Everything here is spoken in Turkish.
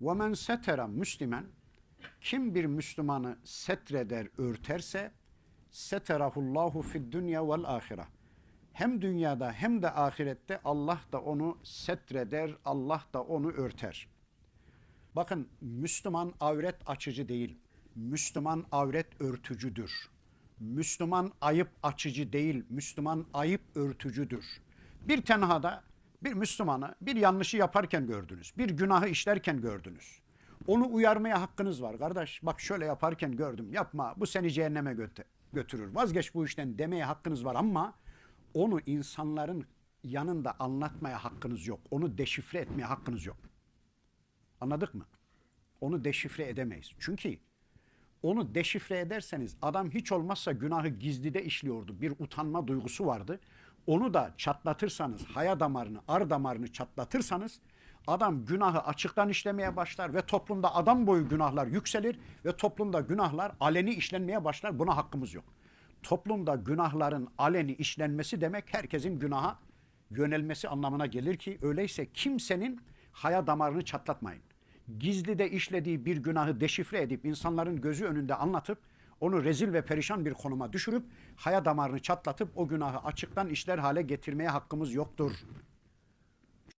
وَمَنْ setera Müslüman kim bir Müslümanı setreder, örterse seterahullahu fid dünya vel ahire. Hem dünyada hem de ahirette Allah da onu setreder, Allah da onu örter. Bakın Müslüman avret açıcı değil. Müslüman avret örtücüdür. Müslüman ayıp açıcı değil. Müslüman ayıp örtücüdür. Bir tenhada bir Müslümanı bir yanlışı yaparken gördünüz. Bir günahı işlerken gördünüz. Onu uyarmaya hakkınız var kardeş. Bak şöyle yaparken gördüm. Yapma bu seni cehenneme götü- götürür. Vazgeç bu işten demeye hakkınız var ama onu insanların yanında anlatmaya hakkınız yok. Onu deşifre etmeye hakkınız yok. Anladık mı? Onu deşifre edemeyiz. Çünkü onu deşifre ederseniz adam hiç olmazsa günahı gizlide işliyordu. Bir utanma duygusu vardı. Onu da çatlatırsanız, haya damarını, ar damarını çatlatırsanız adam günahı açıktan işlemeye başlar ve toplumda adam boyu günahlar yükselir ve toplumda günahlar aleni işlenmeye başlar. Buna hakkımız yok. Toplumda günahların aleni işlenmesi demek herkesin günaha yönelmesi anlamına gelir ki öyleyse kimsenin haya damarını çatlatmayın. Gizlide işlediği bir günahı deşifre edip insanların gözü önünde anlatıp onu rezil ve perişan bir konuma düşürüp haya damarını çatlatıp o günahı açıktan işler hale getirmeye hakkımız yoktur.